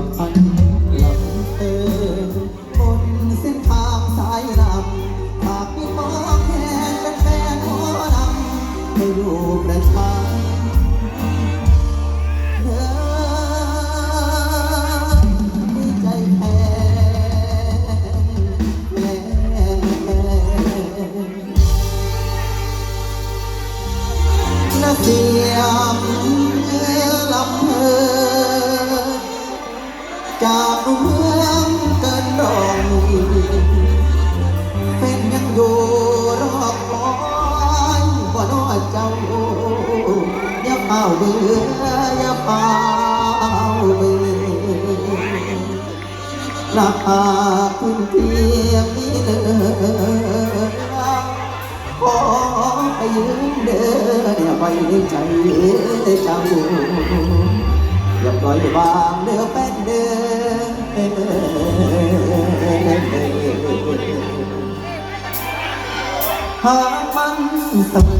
อบพันหเส้นทางสายลำฝากพี่องแทนเป็นแฟนหมอลำให้ลูกประชาเธอใจแทนแม่นาที จากเมืองเกินรองเป็นยังอยู่รอบคอยบ่น้อยเจ้าอย่าเฝ้าเบื่ออย่าเฝ้าเบื่อรักอาคุณเพียงนี้เลยขอไปยืนเดินอย่าไปในใจเจ้า ปล่อยวางเดือเป็นเดือหากมันสม